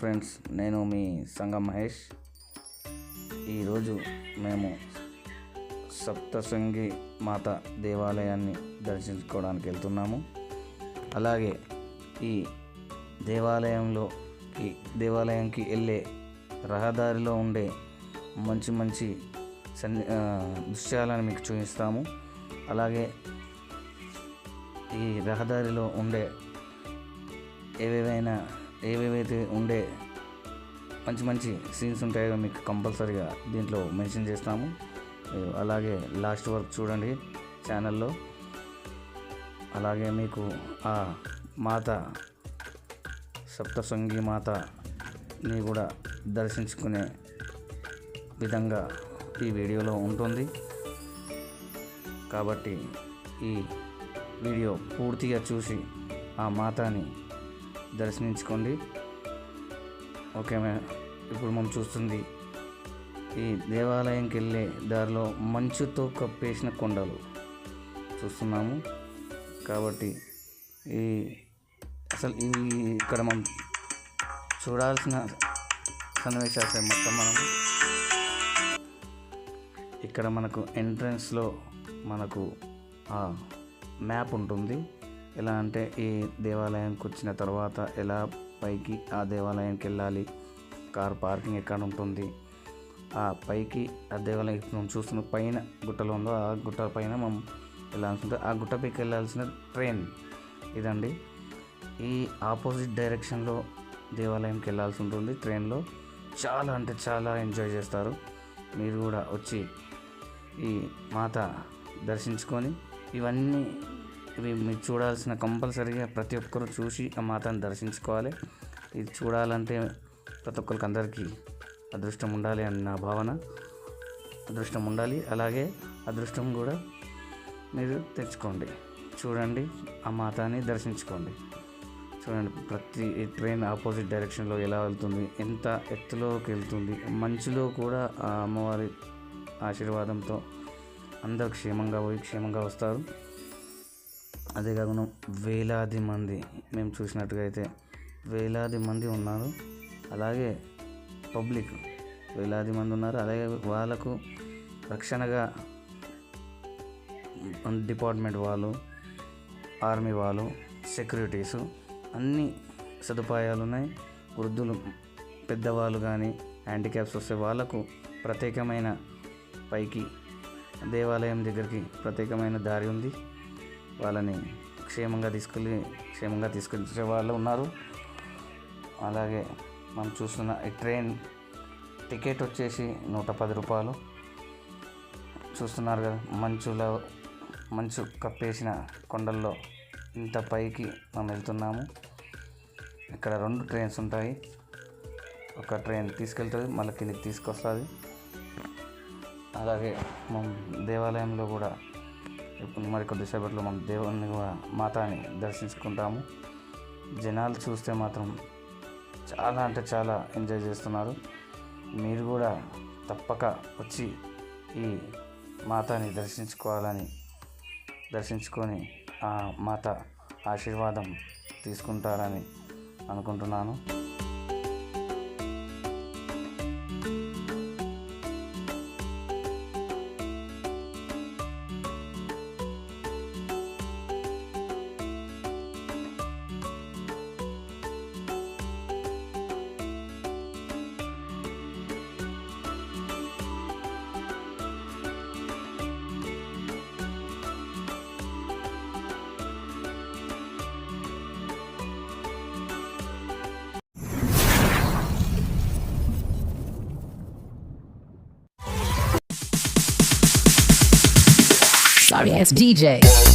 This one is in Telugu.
ఫ్రెండ్స్ నేను మీ సంగం మహేష్. ఈరోజు మేము సప్తశృంగి మాత దేవాలయాన్ని దర్శించుకోవడానికి వెళ్తున్నాము. అలాగే ఈ దేవాలయంలో ఈ దేవాలయంకి వెళ్ళే రహదారిలో ఉండే మంచి మంచి సన్ని దృశ్యాలను మీకు చూపిస్తాము. అలాగే ఈ రహదారిలో ఉండే ఏవేవైనా ఏవేవైతే ఉండే మంచి మంచి సీన్స్ ఉంటాయో మీకు కంపల్సరీగా దీంట్లో మెన్షన్ చేస్తాము. అలాగే లాస్ట్ వరకు చూడండి ఛానల్లో అలాగే మీకు ఆ మాత సప్తశృంగి మాతని కూడా దర్శించుకునే విధంగా ఈ వీడియోలో ఉంటుంది. కాబట్టి ఈ వీడియో పూర్తిగా చూసి ఆ మాతాని దర్శించుకోండి. ఓకే మే ఇప్పుడు మనం చూస్తుంది ఈ దేవాలయంకి వెళ్ళే దారిలో మంచుతో కప్పేసిన కొండలు చూస్తున్నాము. కాబట్టి ఈ అసలు ఈ ఇక్కడ మనం చూడాల్సిన సన్నివేశాలు మొత్తం మనం ఇక్కడ మనకు ఎంట్రన్స్లో మనకు ఆ మ్యాప్ ఉంటుంది. ఎలా అంటే ఈ దేవాలయానికి వచ్చిన తర్వాత ఎలా పైకి ఆ దేవాలయానికి వెళ్ళాలి? కార్ పార్కింగ్ ఎక్కడ ఉంటుంది? ఆ పైకి ఆ దేవాలయం మనం చూస్తున్న పైన గుట్టలో ఉందో ఆ గుట్ట పైన మనం వెళ్ళాల్సి ఉంటుంది ఆ గుట్ట పైకి వెళ్ళాల్సిన ట్రైన్ ఇదండి. ఈ ఆపోజిట్ డైరెక్షన్లో దేవాలయంకి వెళ్ళాల్సి ఉంటుంది. ట్రైన్లో చాలా అంటే చాలా ఎంజాయ్ చేస్తారు. మీరు కూడా వచ్చి ఈ మాత దర్శించుకొని ఇవన్నీ ఇవి మీరు చూడాల్సిన కంపల్సరీగా ప్రతి ఒక్కరు చూసి ఆ మాతను దర్శించుకోవాలి. ఇది చూడాలంటే ప్రతి ఒక్కరికి అందరికీ అదృష్టం ఉండాలి అని నా భావన. అదృష్టం ఉండాలి. అలాగే అదృష్టం కూడా మీరు తెచ్చుకోండి. చూడండి ఆ మాతాని దర్శించుకోండి. చూడండి ప్రతి ట్రైన్ ఆపోజిట్ డైరెక్షన్లో ఎలా వెళ్తుంది ఎంత ఎత్తులోకి వెళ్తుంది మంచులో కూడా ఆ అమ్మవారి ఆశీర్వాదంతో అందరు క్షేమంగా పోయి క్షేమంగా వస్తారు. అదే కాకుండా వేలాది మంది మేము చూసినట్టుగా అయితే వేలాది మంది ఉన్నారు. అలాగే పబ్లిక్ వేలాది మంది ఉన్నారు. అలాగే వాళ్ళకు రక్షణగా డిపార్ట్మెంట్ వాళ్ళు ఆర్మీ వాళ్ళు సెక్యూరిటీసు అన్ని సదుపాయాలు ఉన్నాయి. వృద్ధులు పెద్దవాళ్ళు కానీ హ్యాండిక్యాప్స్ వస్తే వాళ్ళకు ప్రత్యేకమైన పైకి దేవాలయం దగ్గరికి ప్రత్యేకమైన దారి ఉంది. వాళ్ళని క్షేమంగా తీసుకెళ్ళి క్షేమంగా తీసుకొచ్చే వాళ్ళు ఉన్నారు. అలాగే మనం చూస్తున్న ఈ ట్రైన్ టికెట్ వచ్చేసి నూట పది రూపాయలు. చూస్తున్నారు కదా మంచులో మంచు కప్పేసిన కొండల్లో ఇంత పైకి మనం వెళ్తున్నాము. ఇక్కడ రెండు ట్రైన్స్ ఉంటాయి. ఒక ట్రైన్ తీసుకెళ్తుంది మళ్ళీ కిందికి తీసుకొస్తుంది. అలాగే మనం దేవాలయంలో కూడా ఇప్పుడు మరి కొద్దిసేపట్లో మనం దేవుని కూడా మాతాని దర్శించుకుంటాము. జనాలు చూస్తే మాత్రం చాలా అంటే చాలా ఎంజాయ్ చేస్తున్నారు. మీరు కూడా తప్పక వచ్చి ఈ మాతాని దర్శించుకోవాలని దర్శించుకొని ఆ మాత ఆశీర్వాదం తీసుకుంటారని అనుకుంటున్నాను. Sorry ass DJ.